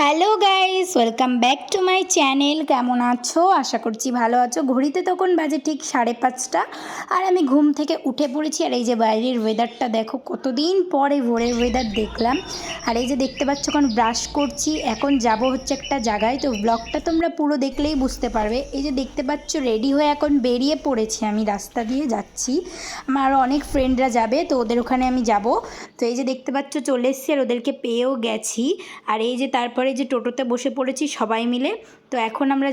Hello guys, welcome back to my channel. কেমন আছো? আশা করছি ভালো আছো। ঘড়িতে তখন বাজে ঠিক সাড়ে পাঁচটা। আর আমি ঘুম থেকে উঠে পড়েছি। আর এই যে বাইরের ওয়েদারটা দেখো, কতদিন পরে ভোরের ওয়েদার দেখলাম। আর এই যে দেখতে পাচ্ছ, এখন ব্রাশ করছি। এখন যাব হচ্ছে একটা জায়গায়। তো ব্লগটা তোমরা পুরো দেখলেই বুঝতে পারবে। এই যে দেখতে পাচ্ছ রেডি হয়ে এখন বেরিয়ে পড়েছি আমি। রাস্তা দিয়ে যাচ্ছি। আমার আরও অনেক ফ্রেন্ডরা যাবে, তো ওদের ওখানে আমি যাব। তো এই যে দেখতে পাচ্ছ, চলে এসেছি আর ওদেরকে পেয়েও গেছি। আর এই যে তারপরে যে টোটোতে বসে পড়েছি সবাই মিলে তো এখন আমরা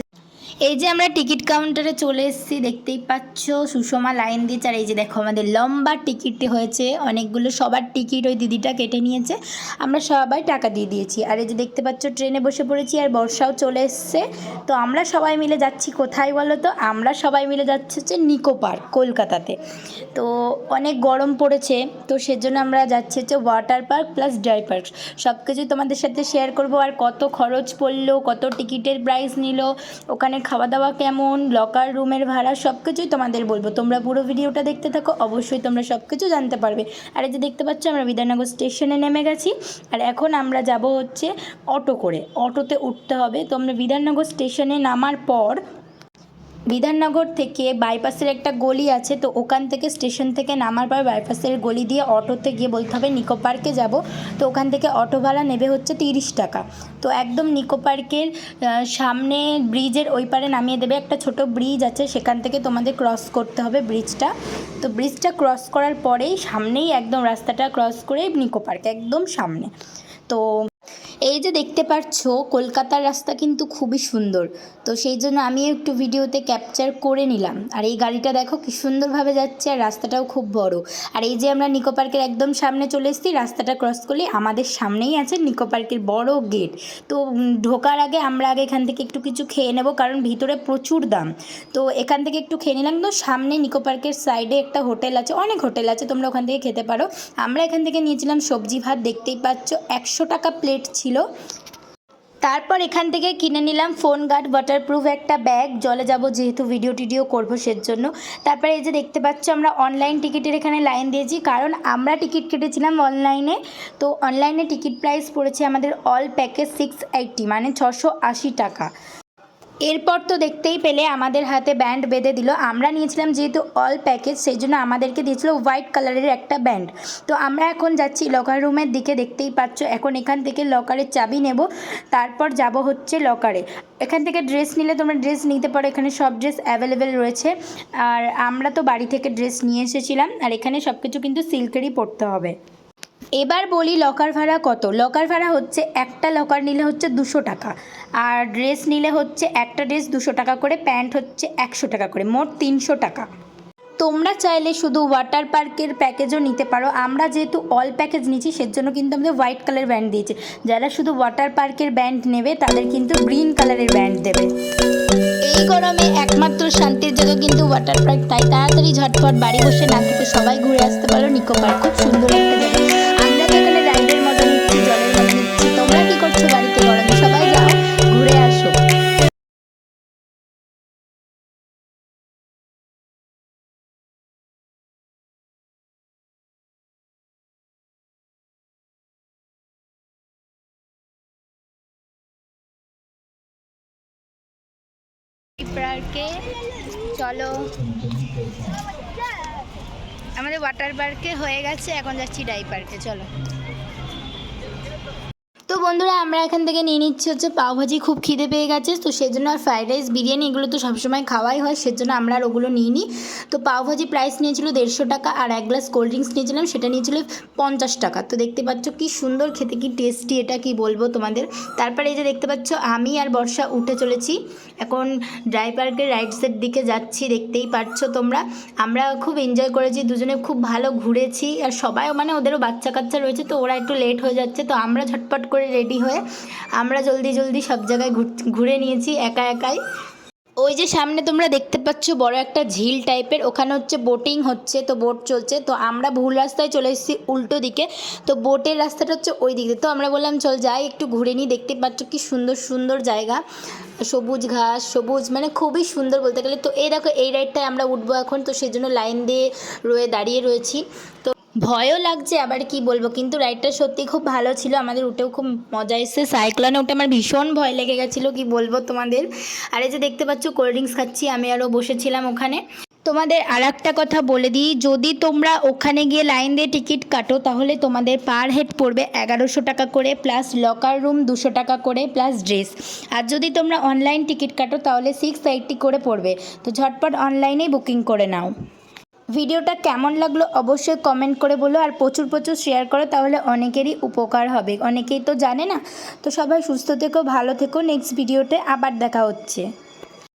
এই যে আমরা টিকিট কাউন্টারে চলে এসেছি, দেখতেই পাচ্ছ সুষমা লাইন দিয়েছে আর এই যে দেখো আমাদের লম্বা টিকিটটি হয়েছে, অনেকগুলো সবার টিকিট ওই দিদিটা কেটে নিয়েছে, আমরা সবাই টাকা দিয়ে দিয়েছি। আর এই যে দেখতে পাচ্ছ ট্রেনে বসে পড়েছি আর বর্ষাও চলে এসছে, তো আমরা সবাই মিলে যাচ্ছি কোথায় বলো তো? আমরা সবাই মিলে যাচ্ছি হচ্ছে নিকো পার্ক কলকাতাতে। তো অনেক গরম পড়েছে, তো সেজন্য আমরা যাচ্ছি হচ্ছে water park plus dry park সব কিছুই তোমাদের সাথে শেয়ার করব, আর কত খরচ পড়ল, কত টিকিটের প্রাইস নিল, ওখানে খাওয়া দাওয়া কেমন লকার রুমের ভাড়া সব কিছুই তোমাদের বলব। তোমরা পুরো ভিডিওটা দেখতে থাকো, অবশ্যই তোমরা সব কিছু জানতে পারবে। আর এই যে দেখতে পাচ্ছ, আমরা বিদ্যানগর স্টেশনে নেমে গেছি। আর এখন আমরা যাব হচ্ছে অটো করে। অটোতে উঠতে হবে। তোমরা বিধাননগর স্টেশনে নামার পর বিধাননগর থেকে বাইপাসের একটা গলি আছে, তো ওখান থেকে স্টেশন থেকে নামার পর বাইপাসের গলি দিয়ে অটোতে গিয়ে বলতে হবে, নিকো পার্কে যাব। তো ওখান থেকে অটো ভাড়া নেবে হচ্ছে তিরিশ টাকা। তো একদম নিকো পার্কের সামনে ব্রিজের ওই পারে নামিয়ে দেবে একটা ছোট ব্রিজ আছে, সেখান থেকে তোমাদের ক্রস করতে হবে ব্রিজটা। তো ব্রিজটা ক্রস করার পরেই সামনেই একদম রাস্তাটা ক্রস করে নিকো পার্ক, একদম সামনে। তো এই যে দেখতে পাচ্ছ কলকাতার রাস্তা কিন্তু খুবই সুন্দর। তো সেই জন্য আমি একটু ভিডিওতে ক্যাপচার করে নিলাম। আর এই গাড়িটা দেখো কি সুন্দরভাবে যাচ্ছে আর রাস্তাটাও খুব বড়। আর এই যে আমরা নিকো পার্কের একদম সামনে চলে এসেছি, রাস্তাটা ক্রস করলে আমাদের সামনেই আছে নিকো পার্কের বড় গেট তো ঢোকার আগে আমরা আগে এখান থেকে একটু কিছু খেয়ে নেব, কারণ ভিতরে প্রচুর দাম। তো এখান থেকে একটু খেয়ে নিলাম, তো সামনে নিকো পার্কের সাইডে একটা হোটেল আছে, অনেক হোটেল আছে, তোমরা ওখান থেকে খেতে পারো। আমরা এখান থেকে নিয়েছিলাম সবজি ভাত, দেখতেই পাচ্ছ, একশো টাকা প্লেট ছিল। তারপর এখান থেকে কিনে নিলাম ফোন গার্ড ওয়াটারপ্রুফ একটা ব্যাগ জলে যাব যেহেতু ভিডিও টিডিও করব সেজন্য। তারপরে এই যে দেখতে পাচ্ছ আমরা অনলাইন টিকিটের এখানে লাইন দিয়েছি, কারণ আমরা টিকিট কেটেছিলাম অনলাইনে তো অনলাইনে টিকিট প্রাইস পড়েছে আমাদের অল প্যাকেজ সিক্স এইটটি মানে ছশো আশি টাকা। এরপর তো দেখতেই পেলে আমাদের হাতে ব্যান্ড বেঁধে দিল। আমরা নিয়েছিলাম যেহেতু অল প্যাকেজ সেই জন্য আমাদেরকে দিয়েছিল হোয়াইট কালারের একটা ব্যান্ড তো আমরা এখন যাচ্ছি লকার রুমের দিকে, দেখতেই পাচ্ছ, এখন এখান থেকে লকারের চাবি নেব, তারপর যাব হচ্ছে লকারে এখান থেকে ড্রেস নিলে তোমরা ড্রেস নিতে পারো, এখানে সব ড্রেস অ্যাভেলেবেল রয়েছে। আর আমরা তো বাড়ি থেকে ড্রেস নিয়ে এসেছিলাম, আর এখানে সব কিছু কিন্তু সিল্কেরই পরতে হবে। এবার বলি লকার ভাড়া কত? লকার ভাড়া হচ্ছে একটা লকার নিলে হচ্ছে দুশো টাকা। আর ড্রেস নিলে হচ্ছে একটা ড্রেস দুশো টাকা করে প্যান্ট হচ্ছে একশো টাকা করে, মোট তিনশো টাকা। তোমরা চাইলে শুধু ওয়াটার পার্কের প্যাকেজও নিতে পারো। আমরা যেহেতু অল প্যাকেজ নিচ্ছি, সেজন্য কিন্তু আমাদের হোয়াইট কালার ব্যান্ড দিয়েছে। যারা শুধু ওয়াটার পার্কের ব্যান্ড নেবে, তাদের কিন্তু গ্রিন কালারের ব্যান্ড দেবে। এই গরমে একমাত্র শান্তির জায়গা কিন্তু ওয়াটার পার্ক তাই তাড়াতাড়ি ঝটপট বাড়ি বসে না থেকে সবাই ঘুরে আসতে পারো। নিকো পার্ক খুব সুন্দর একটা জায়গা। পার্কে চলো আমাদের ওয়াটার পার্কে হয়ে গেছে এখন যাচ্ছি ডাই পার্কে চলো। তো বন্ধুরা, আমরা এখান থেকে নিয়ে নিচ্ছি হচ্ছে পাওভাজি। খুব খিদে পেয়ে গেছে, তো সেজন্য আর ফ্রাইড রাইস, বিরিয়ানি এগুলো তো সবসময় খাওয়াই হয়, সেজন্য আমরা আর ওগুলো নিই নি। তো পাওভাজি প্রাইস নিয়েছিল দেড়শো টাকা আর এক গ্লাস কোল্ড ড্রিঙ্কস নিয়েছিলাম, সেটা নিয়েছিল পঞ্চাশ টাকা। তো দেখতে পাচ্ছ কি সুন্দর, খেতে কি টেস্টি এটা কি বলব তোমাদের? তারপরে এই যে দেখতে পাচ্ছ, আমি আর বর্ষা উঠে চলেছি। এখন ড্রাই পার্কের রাইডসের দিকে যাচ্ছি, দেখতেই পাচ্ছ তোমরা। আমরা খুব এনজয় করেছি, দুজনে খুব ভালো ঘুরেছি, আর সবাই মানে ওদেরও বাচ্চা কাচ্চা রয়েছে, তো ওরা একটু লেট হয়ে যাচ্ছে, তো আমরা ঝটপট করে রেডি হয়ে আমরা জলদি জলদি সব জায়গায় ঘুর- ঘুরে নিয়েছি একা একাই। ওই যে সামনে তোমরা দেখতে পাচ্ছ বড় একটা ঝিল টাইপের ওখানে হচ্ছে বোটিং হচ্ছে, তো বোট চলছে। তো আমরা ভুল রাস্তায় চলে এসেছি উল্টো দিকে, তো বোটের রাস্তাটা হচ্ছে ওই দিকে তো আমরা বললাম, চল যাই, একটু ঘুরে নিই, দেখতে পাচ্ছ কি সুন্দর সুন্দর জায়গা। সবুজ ঘাস, সবুজ মানে খুবই সুন্দর বলতে গেলে। তো এই দেখো, এই রাইডটায় আমরা উঠবো এখন। তো সেই জন্য লাইন দিয়ে রয়ে, দাঁড়িয়ে রয়েছি। তো ভয়ও লাগছে, আবার কি বলব? কিন্তু রাইডটা সত্যি খুব ভালো ছিল। আমাদের উঠেও খুব মজা এসেছে। সাইক্লোনে উঠে আমার ভীষণ ভয় লেগে গেছিল, কি বলব তোমাদের? আর এই যে দেখতে পাচ্ছ কোল্ড ড্রিঙ্কস খাচ্ছি, আমি আরও বসেছিলাম ওখানে। তোমাদের আর একটা কথা বলে দিই, যদি তোমরা ওখানে গিয়ে লাইন দিয়ে টিকিট কাটো, তাহলে তোমাদের পার হেড পড়বে এগারোশো টাকা করে প্লাস লকার রুম দুশো টাকা করে প্লাস ড্রেস আর যদি তোমরা অনলাইন টিকিট কাটো, তাহলে সিক্স এইটটি করে পড়বে। তো ঝটপট অনলাইনেই বুকিং করে নাও। ভিডিওটা কেমন লাগল অবশ্যই কমেন্ট করে বলো আর প্রচুর প্রচুর শেয়ার করো, তাহলে অনেকেরই উপকার হবে। অনেকেই তো জানে না। তো সবাই সুস্থ থেকো, ভালো থেকো। নেক্সট ভিডিওতে আবার দেখা হচ্ছে।